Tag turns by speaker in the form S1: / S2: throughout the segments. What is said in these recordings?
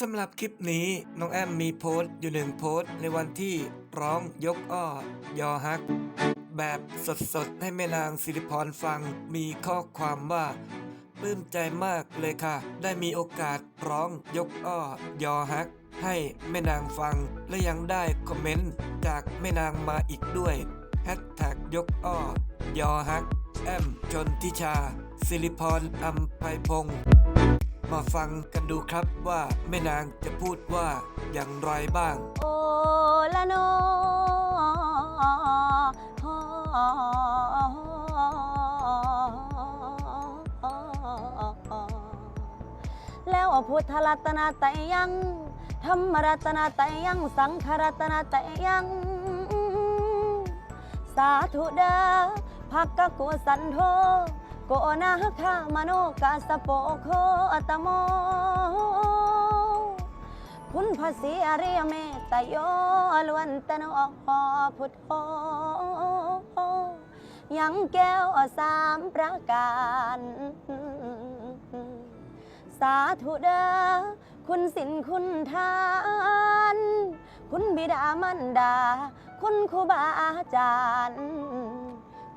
S1: สำหรับคลิปนี้น้องแอมมีโพสต์อยู่หนึ่งโพสต์ในวันที่ร้องยกอ้อยอฮัก แบบสดๆ ให้แม่นางสิริพรฟังมีข้อความว่าปลื้มใจมากเลยค่ะ ได้มีโอกาสร้องยกอ้อยอฮัก ให้แม่นางฟัง และยังได้คอมเมนต์จากแม่นางมาอีกด้วยแฮชแท็กยกอ้อยอฮัก แอมชนทิชา สิริพรอัมไพพงศ์ มาฟังกันดูครับว่าแม่นางจะพูดว่าอย่างไรบ้าง
S2: โอละโนแล้วพุทธรัตนาไตยังธรรมรัตนาไตยัง สังฆรัตนาไตยัง สาธุเดาภักกะกุสันโธ โกนาคามโนกาสโปโคอตโม คุณพระศรีอริยเมตโยลวนตนออกพอพุทโธยังแก้วสามประการ สาธุเดาคุณสินคุณทาน คุณบิดามารดา คุณครูบาอาจารย์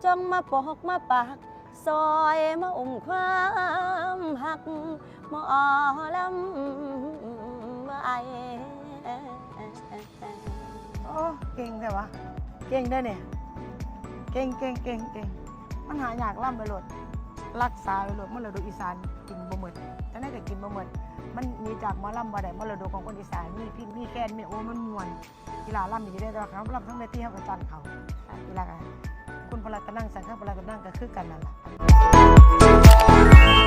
S2: จงมาปกมาปัก ซอยมาอุ้มความหักหมอลำไว้
S3: โอ้เก่งแต่วะเก่งได้อเนี่ย เก่งเก่งเก่งเก่งมันหาอยากล่ำไปโหลด รักษาไปโหลดมรดกอีสานกินบ่หมดจะได้ก็กินบ่หมดมันมีจากหมอลำบ่ได้มรดกของคนอีสานมีพินมีแคนมีโอ้มันมวนกีฬาล่ำอยู่ได้แต่ว่าครับล่ำทั้งเวทีเขาก็จันเขากีฬากัน คุนพลาก็นั่งสังฆพลาก็นั่งก็คือกันนั่นแหละ